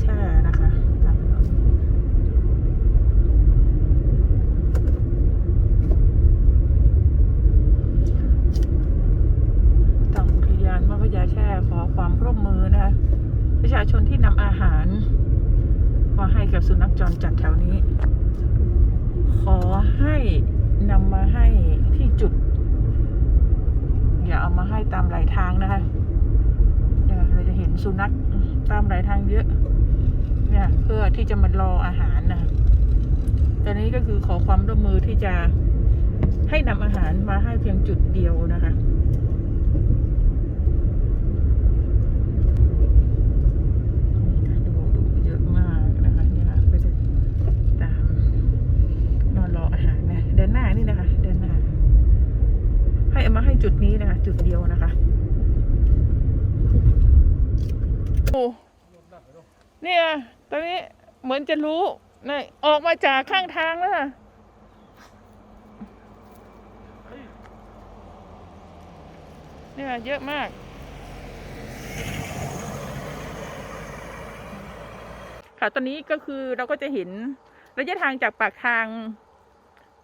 แช่นะคะตามถนนทางอุทยานวัพญาแช่ขอความร่วมมือนะคะประชาชนที่นำอาหาร มาให้กับสุนัขจรจัดแถวนี้ ขอให้นำมาให้ที่จุด อย่าเอามาให้ตามไหลทางนะคะเนี่ยเราจะเห็นสุนัขตามไหลทางเยอะ เนี่ยเพื่อที่จะมารออาหารนะตอนนี้ก็คือขอความร่วมมือที่จะให้นำอาหารมาให้เพียงจุดเดียวนะคะดูเยอะมากนะคะเนี่ยค่ะก็จะตามนอนรออาหารนะเดนน้านี่นะคะเดนน้าให้เอามาให้จุดนี้นะคะ จุดเดียวนะคะ โอ้ เนี่ยตอนนี้เหมือนจะรู้นี่ออกมาจากข้างทางแล้วค่ะเนี่ยเยอะมาก ค่ะตอนนี้ก็คือเราก็จะเห็นระยะทางจากปากทาง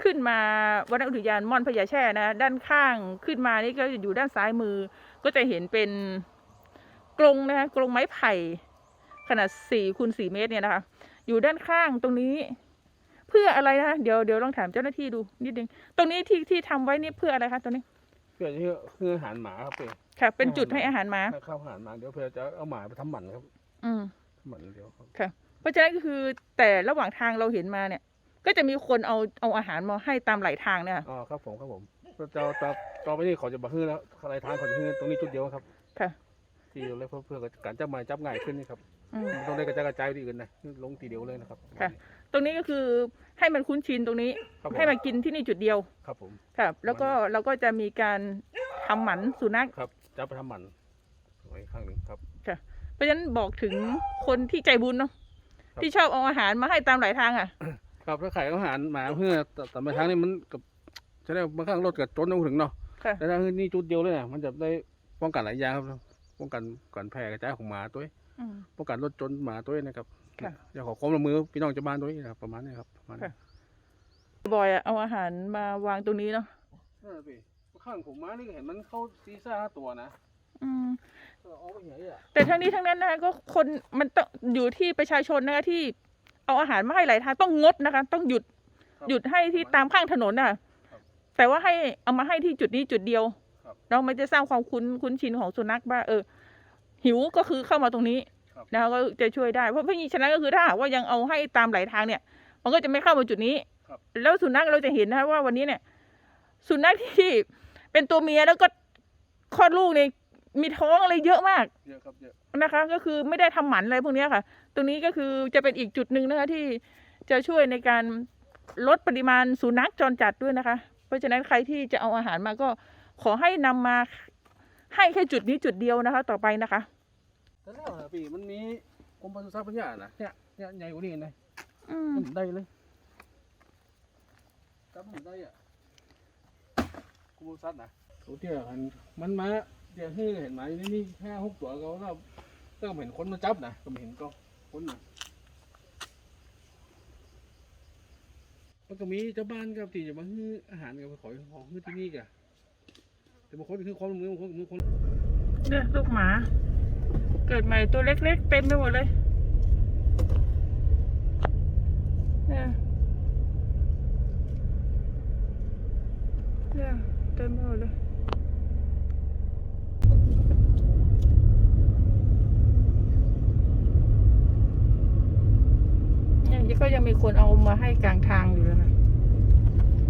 ขึ้นมาวันอุทยานม่อนพญาแช่นะ ด้านข้างขึ้นมานี่ก็จะอยู่ด้านซ้ายมือ ก็จะเห็นเป็นกรงนะคะกรงไม้ไผ่ ขนาดสี่คูณสี่เมตรเนี่ยนะคะ อยู่ด้านข้างตรงนี้ เพื่ออะไรนะคะเดี๋ยวเดี๋ยวลองถามเจ้าหน้าที่ดูนิดนึงตรงนี้ที่ที่ทำไว้นี่เพื่ออะไรคะตรงนี้เพื่อที่คืออาหารหมาครับเพื่อค่ะ เป็นจุดให้อาหารหมาให้ข้าวอาหารหมาเดี๋ยวเพื่อจะเอาหมาไปทำหมันครับ อืมทำหมันเดี๋ยวครับค่ะ เพราะฉะนั้นก็คือแต่ระหว่างทางเราเห็นมาเนี่ย ก็จะมีคนเอาเอาอาหารมาให้ตามไหลทางเนี่ยค่ะอ๋อครับผมครับผมจะจะต่อไปนี่ขอจะบังฮื้อแล้วอะไรทางขอจะฮื้อตรงนี้จุดเดียวครับ ค่ะ ที่เดียวเลยเพื่อเพื่อการจับหมายจับง่ายขึ้นนี่ครับอืม ไม่ต้องได้กระจายกระจายไปที่อื่นนะลงทีเดียวเลยนะครับ ค่ะ ตรงนี้ก็คือให้มันคุ้นชินตรงนี้ ครับผม ให้มากินที่นี่จุดเดียวครับผมค่ะแล้วก็เราก็จะมีการทำหมันสุนัข ครับจะไปทำหมันไว้ข้างหนึ่งครับ เพราะฉะนั้นบอกถึงคนที่ใจบุญเนาะครับ ที่ชอบเอาอาหารมาให้ตามไหลทางอะ ครับถ้าขายอาหารหมาเพื่อแต่แต่มาทางนี้มันกับจะได้บางครั้งรถกับจนต้องถึงเนาะค่ะ แต่ถ้านี่จุดเดียวเลยนะมันจะได้ป้องกันหลายอย่างครับป้องกันการแพร่กระจายของหมาตัวเอง อืม ป้องกันรถจนหมาตัวเองนะครับค่ะอยากขอความร่วมมือพี่น้องชาวบ้านตัวเองนะครับประมาณนี้ครับประมาณนี้ค่ะ บอยอะเอาอาหารมาวางตรงนี้เนาะเออพี่ข้างผมมานี่ก็เห็นมันเข้าซีซ่าห้าตัวนะอืม เออเอาไปไหนอะแต่ทั้งนี้ทั้งนั้นนะคะก็คนมันต้องอยู่ที่ประชาชนนะคะที่เอาอาหารมาให้ไหลทางต้องงดนะคะ ต้องหยุดครับ หยุดให้ที่ตามข้างถนนน่ะ ครับแต่ว่าให้เอามาให้ที่จุดนี้จุดเดียว ครับ เราไม่จะสร้างความคุ้นคุ้นชินของสุนัขว่าเออ หิวก็คือเข้ามาตรงนี้ครับนะคะก็จะช่วยได้เพราะพี่ฉะนั้นก็คือถ้าหากว่ายังเอาให้ตามไหลทางเนี่ย มันก็จะไม่เข้ามาจุดนี้ครับแล้วสุนัขเราจะเห็นนะคะว่าวันนี้เนี่ย สุนัขที่เป็นตัวเมียแล้วก็คลอดลูกเนี่ยมีท้องอะไรเยอะมากเยอะครับเยอะนะคะ ก็คือไม่ได้ทำหมันอะไรพวกเนี้ยค่ะ ตรงนี้ก็คือจะเป็นอีกจุดหนึ่งนะคะที่จะช่วยในการลดปริมาณสุนัขจรจัดด้วยนะคะ เพราะฉะนั้นใครที่จะเอาอาหารมาก็ขอให้นำมา ให้แค่จุดนี้จุดเดียวนะคะ ต่อไปนะคะแต่แล้วนะพี่มันมีกรมปศุสัตว์พัทยานะเนี่ยเนี่ยใหญ่กว่านี้นะอืมมันได้เลยจับมันได้อะกรมปศุสัตว์นะตัวเตี้ยมันมันมาเดี๋ยวที่เห็นหมาอยู่ในนี่ห้าหกตัวเขาแล้วก็เห็นคนมาจับนะก็ไม่เห็นก็คนนะมันก็มีเจ้าบ้านกับที่จะมาฮื้ออาหารกับขอของฮื้อที่นี่กัน แต่บางคนคือความมือบางคนบางคนเนี่ยลูกหมา เกิดใหม่ตัวเล็กๆเต็มไปหมดเลยเนี่ยเนี่ยเต็มไปหมดเลยเนี่ยก็ยังมีคนเอามาให้กลางทางอยู่เลยนะ